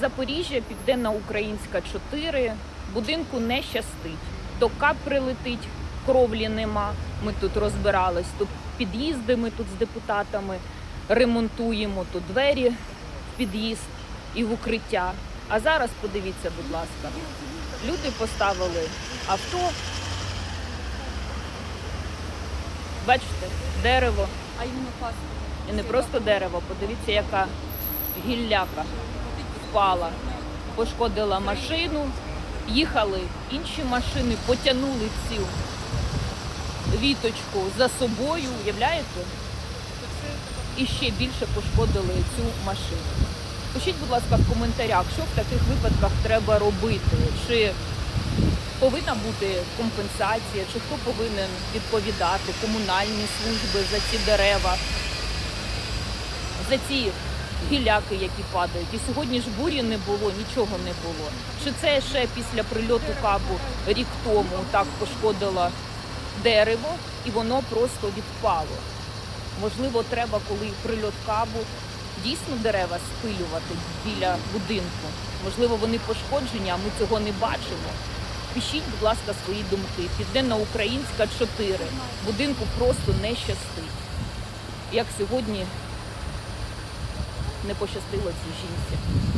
Запоріжжя, Південна Українська 4. Будинку не щастить. То кап прилетить, кровлі нема. Ми тут розбирались. То під'їзди ми тут з депутатами ремонтуємо, то двері в під'їзд і в укриття. А зараз подивіться, будь ласка, люди поставили авто. Бачите, дерево. А іменно паспорт. І не просто дерево, подивіться, яка гілляка впала, пошкодила машину, їхали інші машини, потягнули цю віточку за собою, уявляєте? І ще більше пошкодили цю машину. Пишіть, будь ласка, в коментарях, що в таких випадках треба робити. Чи повинна бути компенсація, чи хто повинен відповідати, комунальні служби за ці дерева за ці гіляки, які падають. І сьогодні ж бурі не було, нічого не було. Чи це ще після прильоту кабу рік тому так пошкодило дерево і воно просто відпало? Можливо, треба, коли прильот кабу, дійсно дерева спилювати біля будинку. Можливо, вони пошкоджені, а ми цього не бачимо. Пишіть, будь ласка, свої думки. Південна Українська 4. Будинку просто не щастить. Як сьогодні не пощастило цій жінці.